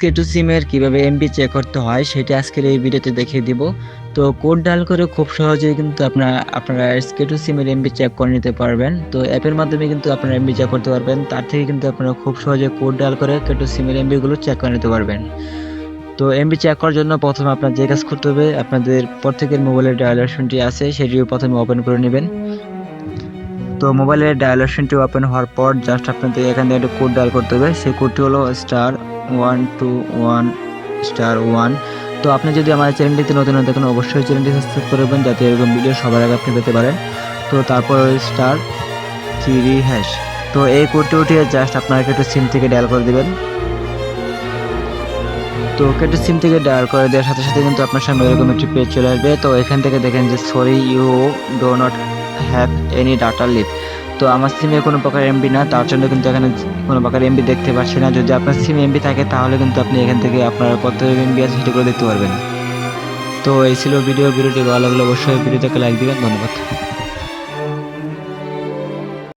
SK two সিমের কীভাবে MB check করতে হয় সেটা আজকের এই ভিডিওতে দেখিয়ে দিব। তো কোড ডাল করে খুব সহজেই কিন্তু আপনারা আপনারা এসকে টু সিমের এমবি চেক করে নিতে পারবেন। তো অ্যাপের মাধ্যমে কিন্তু আপনারা এমবি চেক করতে পারবেন। তার থেকে কিন্তু আপনারা খুব সহজে কোড ডাল করে কে টু সিমের এমবিগুলো চেক করে নিতে পারবেন। তো এমবি চেক করার জন্য প্রথমে আপনার যে কাজ করতে হবে, আপনাদের প্রত্যেকের মোবাইলের ডায়ালেশনটি আছে, সেটিও প্রথমে ওপেন করে নেবেন। তো মোবাইলের ডায়ালেশনটি ওপেন হওয়ার পর জাস্ট আপনাদের এখান থেকে একটা কোড ডায়াল করতে হবে। সেই কোডটি হলো star one two one star one. তো আপনি যদি আমার চ্যানেলটিতে নতুন হয়ে থাকেন, অবশ্যই চ্যানেলটি সাবস্ক্রাইব করবেন যাতে এরকম ভিডিও সবার আগে আপনি পেতে পারেন। তো তারপর স্টার থ্রি হ্যাশ। তো এই কোডটি উঠিয়ে জাস্ট আপনাকে একটু সিম থেকে ডায়াল করে দেবেন। তো কেটে সিম থেকে ডায়াল করে দেওয়ার সাথে সাথে কিন্তু আপনার সামনে এরকম একটি পেজ চলে আসবে। তো এখান থেকে দেখেন যে sorry you do not have any data leave তো আমার সিমে কোনো প্রকার এমবি না, তার জন্য কিন্তু এখানে কোনো প্রকার এমবি দেখতে পাচ্ছি না। যদি আপনার সিমে এমবি থাকে, তাহলে কিন্তু আপনি এখান থেকে আপনার কত এমবি আছে সেটা করে দেখতে পারবেন। তো এই ছিল ভিডিও, ভিডিওটি ভালো লাগলে অবশ্যই ভিডিওটাকে লাইক দিবেন। ধন্যবাদ।